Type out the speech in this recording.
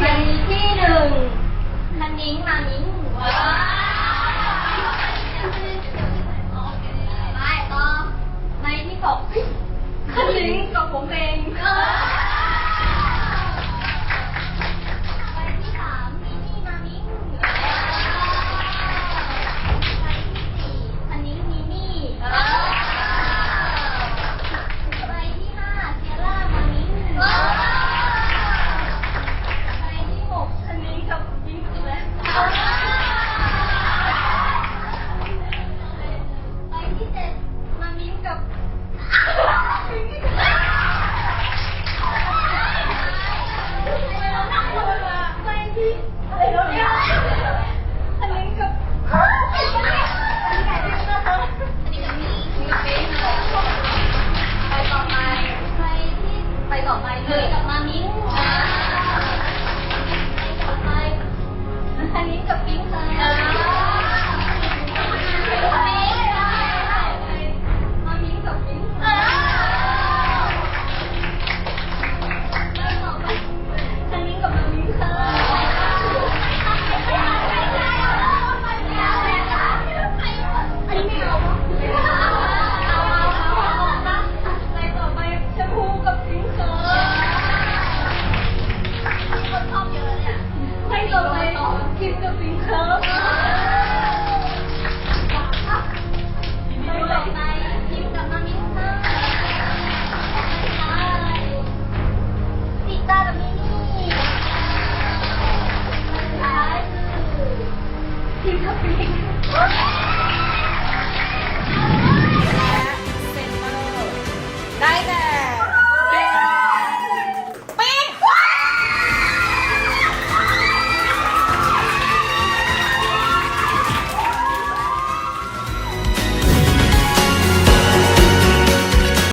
ใบที่หนึ่งคันนิ้งมานิ้งว้าวไปต่อใบที่สองคันนิ้งกับผมเอง ไปต่ ให้ต่อไปคิมกับปิงเคิร์ฟไปต่อไปคิมกับมามิเคิร์ติตากับมินี่สุดท้ายคือคิมกับปิง